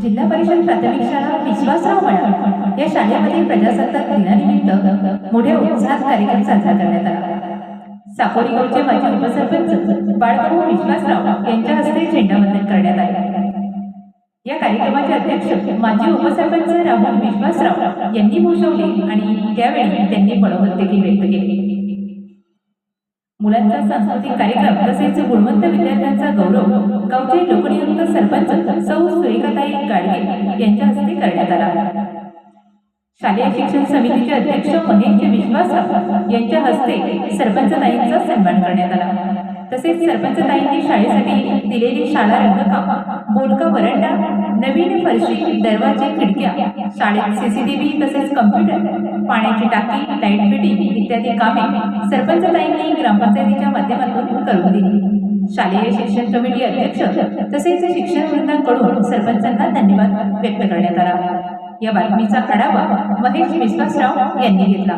जिल्हा परिषद प्राथमिक शाळा विश्वासराव मळा या शाळेमध्ये प्रजासत्ताक दिनानिमित्त मोठ्या उत्साहात कार्यक्रम साजरा करण्यात आला. साकोरी गावचे माजी उपसरपंच बाळभाऊ विश्वासराव यांच्या हस्ते झेंडावंदन करण्यात आले. या कार्यक्रमाचे अध्यक्ष माजी उपसरपंच राहुल विश्वासराव यांनी भूषवले आणि त्यावेळी त्यांनी बळवत देखील व्यक्त केले. मुलांचा सांस्कृतिक कार्यक्रम तसेच गुणवंत विद्यार्थ्यांचा गौरव गावचे लोकनियुक्त सरपंच सौ सुरेखाताई गाडगे यांच्या हस्ते करण्यात आला. शालेय शिक्षण समितीचे अध्यक्ष महेश विश्वास यांच्या हस्ते सरपंचताईंचा सन्मान करण्यात आला. तसेच सरपंचताईंनी शाळेसाठी दिलेली शाळा रंगकाम बोलका वरंडा नवीन फरशी दरवाजे खिडक्या शाळेत सीसीटीव्ही तसेच कम्प्युटर पाण्याची टाकी लाइट फिटिंग इत्यादी कामे सरपंच ग्रामपंचायतीच्या माध्यमातून करून दिली. शालेय शिक्षण कमिटी अध्यक्ष तसेच शिक्षण वृंदांकडून सरपंचांना धन्यवाद व्यक्त करण्यात आला. या बातमीचा आढावा महेश विश्वासराव यांनी घेतला.